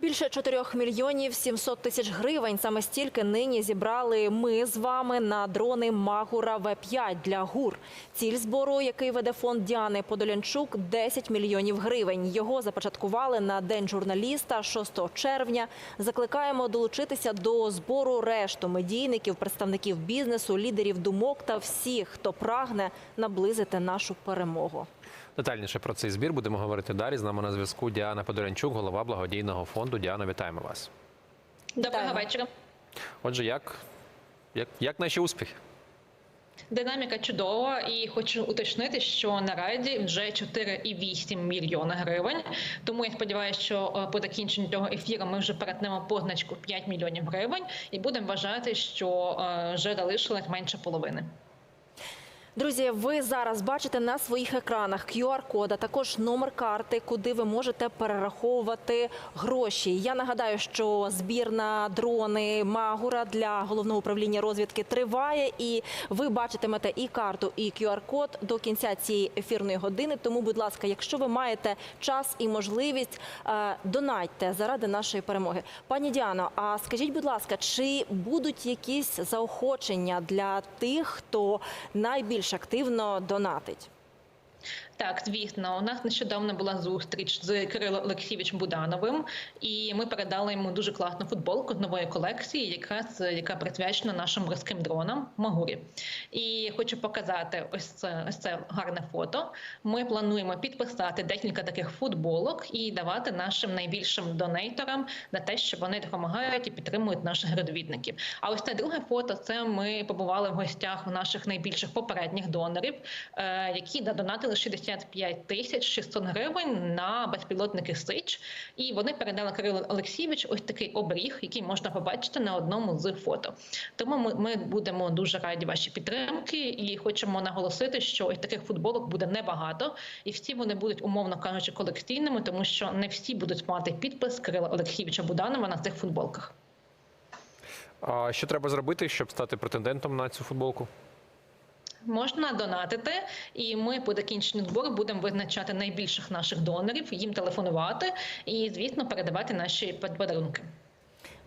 Більше 4 мільйонів 700 тисяч гривень. Саме стільки нині зібрали ми з вами на дрони Магура В5 для ГУР. Ціль збору, який веде фонд Діани Подолянчук, 10 мільйонів гривень. Його започаткували на День журналіста 6 червня. Закликаємо долучитися до збору решту медійників, представників бізнесу, лідерів думок та всіх, хто прагне наблизити нашу перемогу. Детальніше про цей збір будемо говорити далі. З нами на зв'язку Діана Подорянчук, голова благодійного фонду. Діана, вітаємо вас. Доброго вечора. Отже, як, як, як наші успіхи? Динаміка чудова, і хочу уточнити, що наразі вже 4,8 мільйона гривень. Тому я сподіваюся, що е, по закінченню цього ефіру ми вже перетнемо позначку 5 мільйонів гривень, і будемо вважати, що е, вже залишилось менше половини. Друзі, ви зараз бачите на своїх екранах QR-код, а також номер карти, куди ви можете перераховувати гроші. Я нагадаю, що збір на дрони Магура для головного управління розвідки триває, і ви бачитимете і карту, і QR-код до кінця цієї ефірної години. Тому, будь ласка, якщо ви маєте час і можливість, е, донайте заради нашої перемоги. Пані Діано, а скажіть, будь ласка, чи будуть якісь заохочення для тих, хто найбільш активно донатить? Так, звісно, у нас нещодавно була зустріч з Кирилом Олексійовичем Будановим, і ми передали йому дуже класну футболку з нової колекції, якраз яка присвячена нашим морським дронам Магурі. І хочу показати ось це ось це гарне фото. Ми плануємо підписати декілька таких футболок і давати нашим найбільшим донейторам на те, що вони допомагають і підтримують наших градовідників. А ось це друге фото це ми побували в гостях у наших найбільших попередніх донорів, е, які донатили 65 тисяч 600 гривень на безпілотники Сич. І вони передали Кирилу Олексійович ось такий обріг, який можна побачити на одному з фото. Тому ми, ми будемо дуже раді вашій підтримки і хочемо наголосити, що ось таких футболок буде небагато, і всі вони будуть, умовно кажучи, колекційними, тому що не всі будуть мати підпис Кирила Олексійовича Буданова на цих футболках. А що треба зробити, щоб стати претендентом на цю футболку? Можна донатити, і ми по закінченню збору будемо визначати найбільших наших донорів, їм телефонувати і, звісно, передавати наші подарунки.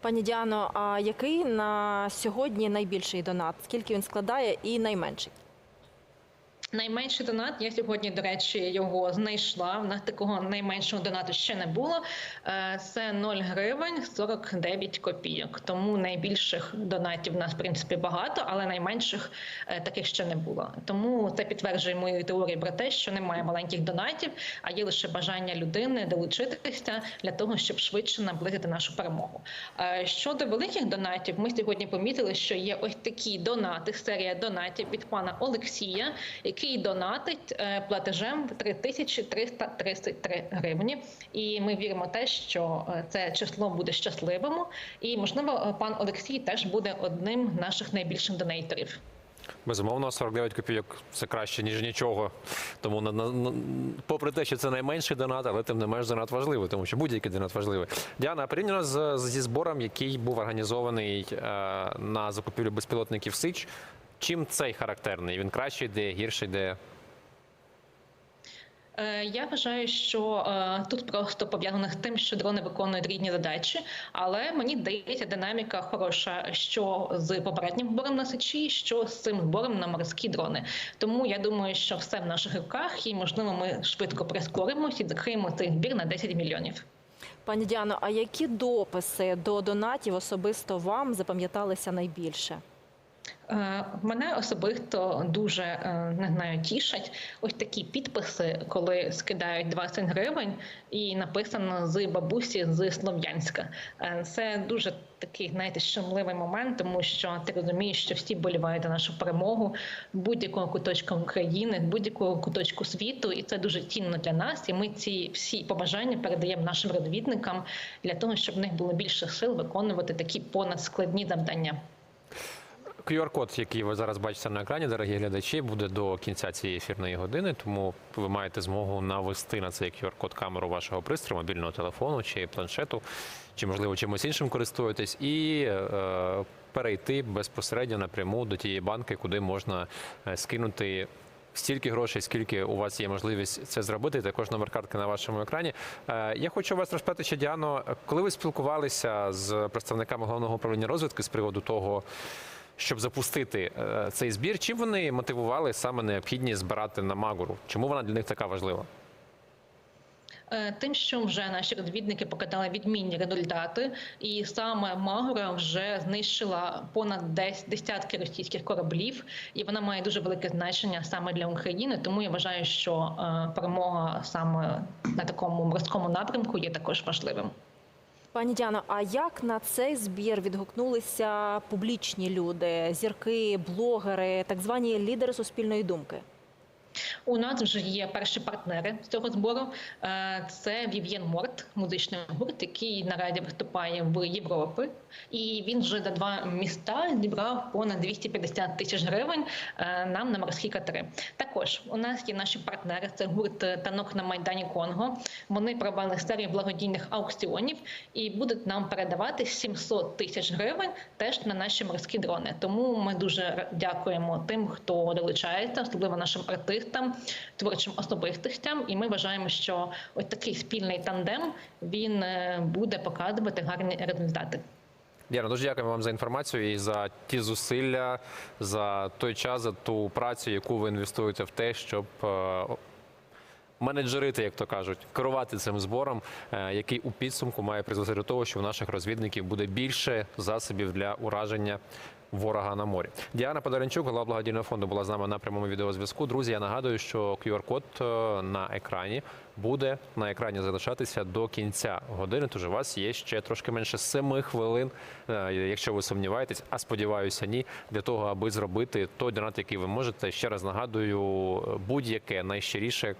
Пані Діано, а який на сьогодні найбільший донат? Скільки він складає і найменший? Найменший донат я сьогодні, до речі, його знайшла. У нас такого найменшого донату ще не було. Е, Це 0 гривень 49 копійок. Тому найбільших донатів в нас в принципі багато, але найменших е, таких ще не було. Тому це підтверджує мою теорію про те, що немає маленьких донатів, а є лише бажання людини долучитися для того, щоб швидше наблизити нашу перемогу. Е, Щодо великих донатів, ми сьогодні помітили, що є ось такі донати, серія донатів від пана Олексія, який донатить е, платежем в 3333 гривні. І ми віримо те, що е, це число буде щасливим. І можливо, е, пан Олексій теж буде одним з наших найбільших донейторів. Безумовно, 49 копійок це краще, ніж нічого. Тому на, на, попри те, що це найменший донат, але тим не менш донат важливий, тому що будь-який донат важливий. Діана, порівняно з, зі збором, який був організований е, на закупівлю безпілотників Сич, чим цей характерний? Він краще йде, гірше йде? Е, Я вважаю, що е, тут просто пов'язано з тим, що дрони виконують рідні задачі, але мені здається, динаміка хороша, що з попереднім збором на сечі, що з цим збором на морські дрони. Тому я думаю, що все в наших руках, і можливо, ми швидко прискоримось і закриємо цей збір на 10 мільйонів. Пані Діано, а які дописи до донатів особисто вам запам'яталися найбільше? Е, Мене особисто дуже е, не знаю, тішать ось такі підписи, коли скидають 20 гривень, і написано з бабусі з Слов'янська. Е, Це дуже такий, знаєте, щемливий момент, тому що ти розумієш, що всі болівають за нашу перемогу будь-якого куточка України, будь-якого куточку світу, і це дуже цінно для нас. І ми ці всі побажання передаємо нашим розвідникам для того, щоб в них було більше сил виконувати такі понадскладні завдання. QR-код, який ви зараз бачите на екрані, дорогі глядачі, буде до кінця цієї ефірної години, тому ви маєте змогу навести на цей QR-код камеру вашого пристрою, мобільного телефону чи планшету, чи можливо чимось іншим користуєтесь, і е, перейти безпосередньо напряму до тієї банки, куди можна е, скинути стільки грошей, скільки у вас є можливість це зробити. Також номер картки на вашому екрані. Е, Я хочу вас розпитати, ще Діано, коли ви спілкувалися з представниками головного управління розвідки з приводу того, щоб запустити е, цей збір, чим вони мотивували саме необхідність збирати на Магуру? Чому вона для них така важлива? Е, Тим, що вже наші розвідники показали відмінні результати, і саме Магура вже знищила понад 10 десятки російських кораблів, і вона має дуже велике значення саме для України. Тому я вважаю, що е, перемога саме на такому морському напрямку є також важливим. Пані Діано, а як на цей збір відгукнулися публічні люди, зірки, блогери, так звані лідери суспільної думки? У нас вже є перші партнери з цього збору. Е, Це Вів'єн Морт, музичний гурт, який наразі виступає в Європі, і він вже за два міста зібрав понад 250 тисяч гривень е, нам на морські катери. Також у нас є наші партнери. Це гурт танок на майдані Конго. Вони провели серію благодійних аукціонів і будуть нам передавати 700 тисяч гривень теж на наші морські дрони. Тому ми дуже дякуємо тим, хто долучається, особливо нашим артистам, творчим особистостям. І ми вважаємо, що ось такий спільний тандем він е, буде показувати гарні результати. Діана, дуже дякуємо вам за інформацію і за ті зусилля, за той час, за ту працю, яку ви інвестуєте в те, щоб е, менеджерити, як то кажуть, керувати цим збором, е, який у підсумку має призвести до того, що в наших розвідників буде більше засобів для ураження. Ворога на морі. Діана Подоренчук, голова благодійного фонду, була з нами на прямому відеозв'язку. Друзі, я нагадую, що QR-код е, на екрані буде на екрані залишатися до кінця години. Тож у вас є ще трошки менше семи хвилин, е, якщо ви сумніваєтесь, а сподіваюся, ні, для того, аби зробити той донат, який ви можете. Ще раз нагадую, будь-яке найщиріше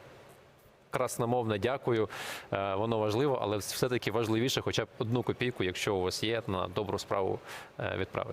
красномовне дякую. Е, Воно важливо, але все-таки важливіше, хоча б одну копійку, якщо у вас є, на добру справу відправити.